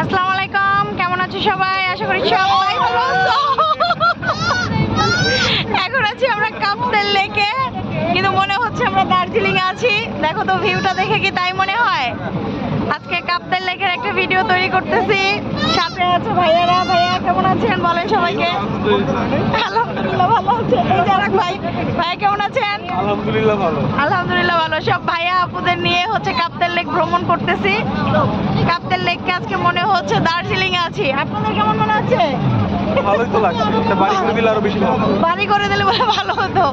আসসালামু আলাইকুম কেমন আছো সবাই? আশা করি সবাই ভালো আছো। এখন আছি আমরা কাপ্তেল লেকে কিন্তু মনে হচ্ছে আমরা দার্জিলিং এ আছি। দেখো তো ভিউটা দেখে কি তাই মনে হয়? আজকে কাপ্তেল লেকের একটা ভিডিও তৈরি করতেছি। সাথে আছে ভাইয়ারা। ভাইয়া কেমন আছেন? বলেন সবাইকে। আলহামদুলিল্লাহ ভালো আছে। এই যে আরেক ভাই। ভাইয়া কেমন আছেন? আলহামদুলিল্লাহ ভালো। আলহামদুলিল্লাহ ভালো। সব ভাইয়া আপুদের নিয়ে হচ্ছে কাপ্তেল লেক ভ্রমণ করতেছি। কাপ্তেল লেককে আজকে মনে হচ্ছে দার্জিলিং এ আছি। আপনাদের কেমন মনে হচ্ছে? ভালোই তো লাগছে। বাড়ি করে দিলে আরও বেশি ভালো বাড়ি করে দিলে বলে ভালো হতো।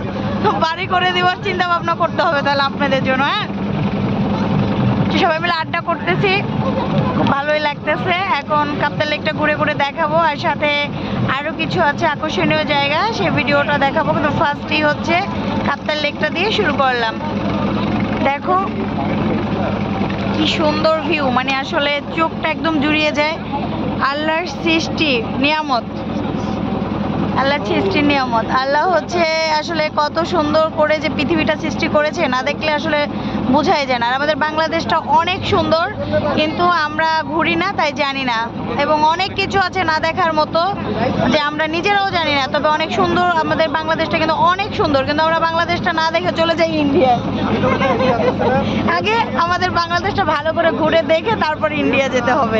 বাড়ি করে দেওয়ার চিন্তা ভাবনা করতে হবে তাহলে আপনাদের জন্য হ্যাঁ? সবাই মিলে আড্ডা করতেছি। খুব ভালোই লাগতেছে। এখন কাপ্তাল লেকটা ঘুরে ঘুরে দেখাবো। আর সাথে আরও কিছু আছে আকর্ষণীয় জায়গা। সেই ভিডিওটা দেখাবো। কিন্তু ফার্স্টই হচ্ছে কাপ্তাল লেকটা দিয়ে শুরু করলাম। দেখো। কি সুন্দর ভিউ মানে আসলে চোখটা একদম জুড়িয়ে যায়। আল্লাহর সৃষ্টি নিয়ামত। আল্লাহ সৃষ্টির নিয়ামত। আল্লাহ হচ্ছে আসলে কত সুন্দর করে যে পৃথিবীটা সৃষ্টি করেছে না দেখলে আসলে বোঝাই যায় না। আর আমাদের বাংলাদেশটা অনেক সুন্দর, কিন্তু আমরা ঘুরি না, তাই জানি না। এবং অনেক কিছু আছে না দেখার মতো যে আমরা নিজেরাও জানি না। তবে অনেক সুন্দর আমাদের বাংলাদেশটা কিন্তু অনেক সুন্দর, কিন্তু আমরা বাংলাদেশটা না দেখে চলে যাই ইন্ডিয়া। আগে আমাদের বাংলাদেশটা ভালো করে ঘুরে দেখে তারপর ইন্ডিয়া যেতে হবে।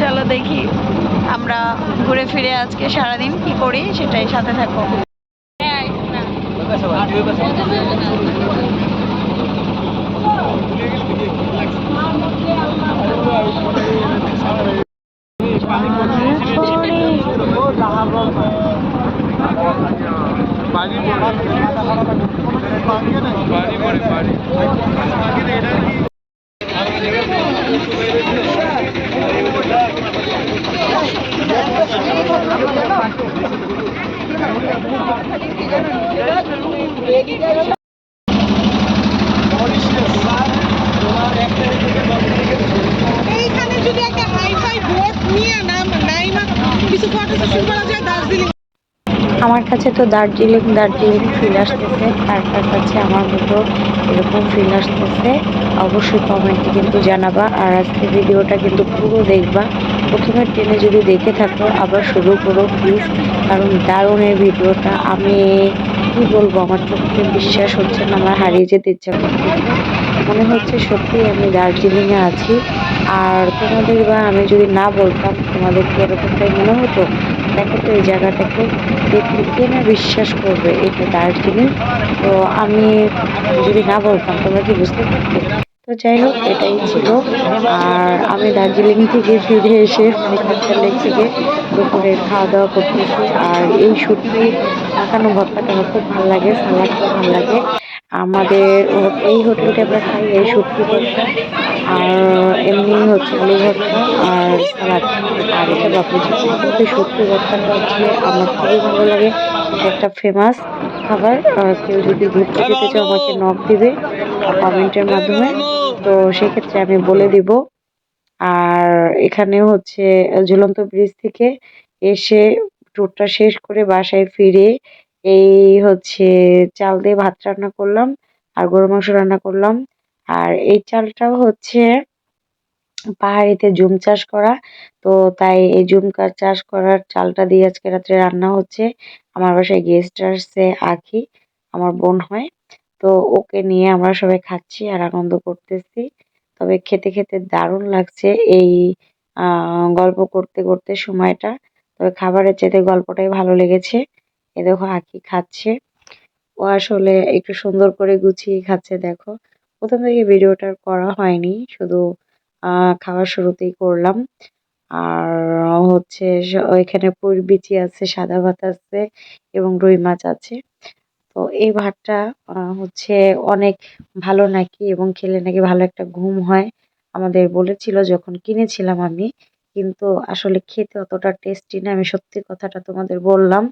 চলো দেখি। আমরা ঘুরে ফিরে আজকে সারাদিন কি করি সেটাই সাথে থাকো এইখানে যদি একটা হাইফাই বোট নিয়ে নাম নাইমা কিছু ফটো সেশন করা যায় দার্জিলিং আমার কাছে তো দার্জিলিং দার্জিলিং ফিল আসতেছে কার কার কাছে আমার মতো এরকম ফিল আসতেছে। অবশ্যই কমেন্টে কিন্তু জানাবা, আর আজকে ভিডিওটা কিন্তু পুরো দেখবা। প্রথমে ট্রেনে যদি দেখে থাকো, আবার শুরু করো প্লিজ কারণ দারুণ এই ভিডিওটা আমি, কি বলব, আমার চোখে বিশ্বাস হচ্ছে না, আমার হারিয়ে যেতে ইচ্ছা করতেছে। মনে হচ্ছে সত্যি আমি দার্জিলিংয়ে আছি। আর তোমাদের বা আমি যদি না বলতাম, তোমাদের কি এরকমটাই মনে হতো? দেখো তো এই জায়গাটাকে দেখলে কে না বিশ্বাস করবে এটা দার্জিলিং। তো আমি যদি না বলতাম, তোমরা কি বুঝতে পারতে? তো যাই হোক, এটাই ছিল। আর আমি দার্জিলিং থেকে ফিরে এসে কাঁচার লেক থেকে দুপুরে খাওয়া দাওয়া করতেছি। আর এই শুটকি মাখানো ভর্তাটা আমার খুব ভালো লাগে, সালাদটা ভালো লাগে। আমাদের এই হোটেলটা আমরা খাই, এই শুটকি ভর্তা আর এমনি হচ্ছে আলু ভর্তা আর সালাদ। আর এটা বাপু কিন্তু শুটকি ভর্তাটা হচ্ছে আমার খুবই ভালো লাগে। এটা একটা ফেমাস খাবার। কেউ যদি ঘুরতে যেতে চাও, আমাকে নক দিবে কমেন্টের মাধ্যমে। তো সেক্ষেত্রে আমি বলে দিব। আর এখানে হচ্ছে ঝুলন্ত ব্রিজ থেকে এসে ট্যুরটা শেষ করে বাসায় ফিরে এই হচ্ছে চাল দিয়ে ভাত রান্না করলাম আর গরু মাংস রান্না করলাম। আর এই চালটাও হচ্ছে পাহাড়িতে জুম চাষ করা। তো তাই এই জুম চাষ করার চালটা দিয়ে আজকে রাত্রে রান্না হচ্ছে। আমার বাসায় গেস্ট আসছে আখি, আমার বোন হয়। তো ওকে নিয়ে আমরা সবাই খাচ্ছি আর আনন্দ করতেছি। তবে খেতে খেতে দারুণ লাগছে এই গল্প করতে করতে সময়টা। তবে খাবারের চাইতে গল্পটাই ভালো লেগেছে। এ দেখো আখি খাচ্ছে। ও আসলে একটু সুন্দর করে গুছিয়ে খাচ্ছে, দেখো। প্রথম থেকে ভিডিওটা করা হয়নি, শুধু আহ খাওয়ার শুরুতেই করলাম। আর হচ্ছে পুর বিচি আছে, সাদা ভাত আছে এবং রুই মাছ আছে। তো এই ভাতটা হচ্ছে অনেক ভালো নাকি এবং খেলে নাকি ভালো একটা ঘুম হয়। আমাদের বলেছিল, যখন কিনেছিলাম আমি কিন্তু আসলে খেতে অতটা টেস্টি না। আমি সত্যি কথাটা তোমাদের বললাম,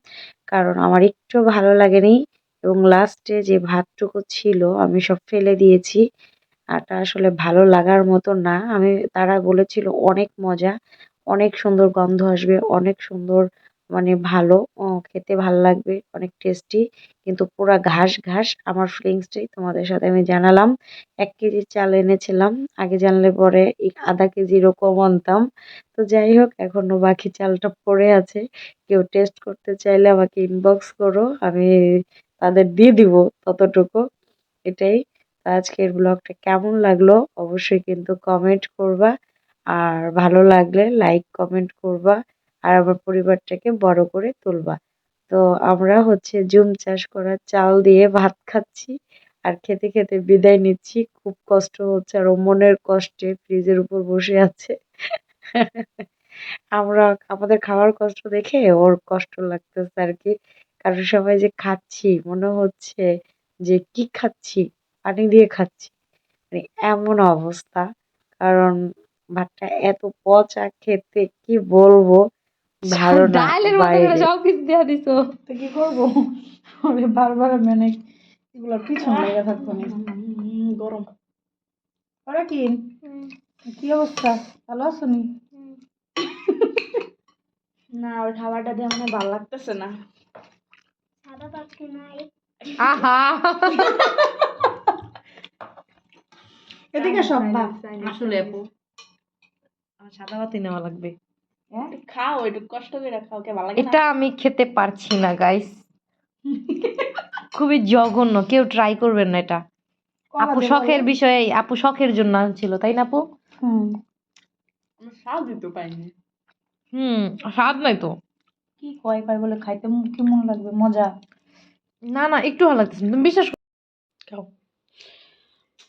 কারণ আমার একটু ভালো লাগেনি এবং লাস্টে যে ভাতটুকু ছিল আমি সব ফেলে দিয়েছি। আটা আসলে ভালো লাগার মতো না। আমি, তারা বলেছিল অনেক মজা, অনেক সুন্দর গন্ধ আসবে, অনেক সুন্দর মানে ভালো, ও খেতে ভালো লাগবে, অনেক টেস্টি কিন্তু পুরা ঘাস ঘাস আমার ফিলিংসটাই তোমাদের সাথে আমি জানালাম। এক কেজি চাল এনেছিলাম, আগে জানলে পরে আধা কেজিরও কম আনতাম। তো যাই হোক, এখনও বাকি চালটা পড়ে আছে। কেউ টেস্ট করতে চাইলে আমাকে ইনবক্স করো, আমি তাদের দিয়ে দিব ততটুকু। এটাই। আজকের ব্লগটা কেমন লাগল? অবশ্যই কিন্তু কমেন্ট করবা। আর ভালো লাগলে লাইক কমেন্ট করবা। আর আমার পরিবারটাকে বড় করে তুলবা। তো আমরা হচ্ছে জুম চাষ করা চাল দিয়ে ভাত খাচ্ছি আর খেতে খেতে বিদায় নিচ্ছি। খুব কষ্ট হচ্ছে আর ও মনের কষ্টে ফ্রিজের উপর বসে আছে। আমরা আমাদের খাওয়ার কষ্ট দেখে ওর কষ্ট লাগতেছে আর কি। কারণ সবাই যে খাচ্ছি, মনে হচ্ছে যে কি খাচ্ছি, পানি দিয়ে খাচ্ছি। মানে এমন অবস্থা। কারণ ভাতটা এত পচা খেতে কি বলব? ধারণা ডালের মতো বাইরে। সব কিছু দেওয়া দিছো। তো কি করব? ওরে বারবার মানে এগুলো পিছন লেগে থাকতো গরম। ওরা কি? কি অবস্থা? ভালো আছো নি? না ওর খাবারটা দিয়ে আমার ভালো লাগতেছে না। আহা! এদিকে সব আসলে আপু। আমার সাদা ভাতই নেওয়া লাগবে। খাও একটু কষ্ট করে খাও কে ভালো লাগে এটা আমি খেতে পারছি না গাইস খুবই জঘন্য কেউ ট্রাই করবেন না এটা। আপু শখের বিষয়ে আপু শখের জন্য ছিল তাই না আপু? স্বাদ দিতে পাইনি হুম স্বাদ নাই তো। কি কয় কয় বলে খাইতে মু- কেমন লাগবে? মজা। না না একটু ভালো লাগতেছে না। তুমি বিশ্বাস খাও।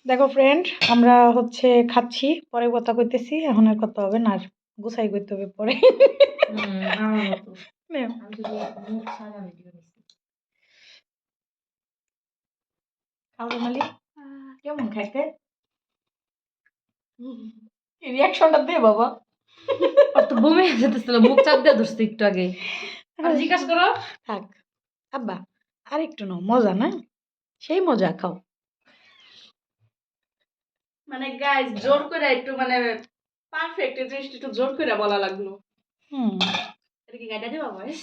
দেখো ফ্রেন্ড আমরা হচ্ছে খাচ্ছি পরে কথা কইতেছি এখন আর কথা হবে না আর। গুছাই করতে হবে পরে। কেমন খাইতে? রিয়াকশনটা দে বাবা। আর তো বমি যেতেছিল মুখ চাপ দিয়ে ধরছে একটু আগে। আর জিজ্ঞাসা করো। থাক। আব্বা আর একটু নাও মজা না? সেই মজা খাও। মানে গাইস জোর করে একটু মানে পারফেক্ট এই জিনিসটা একটু জোর করে বলা লাগল। হুম। এটা কি গাইডা দিবা ভয়েস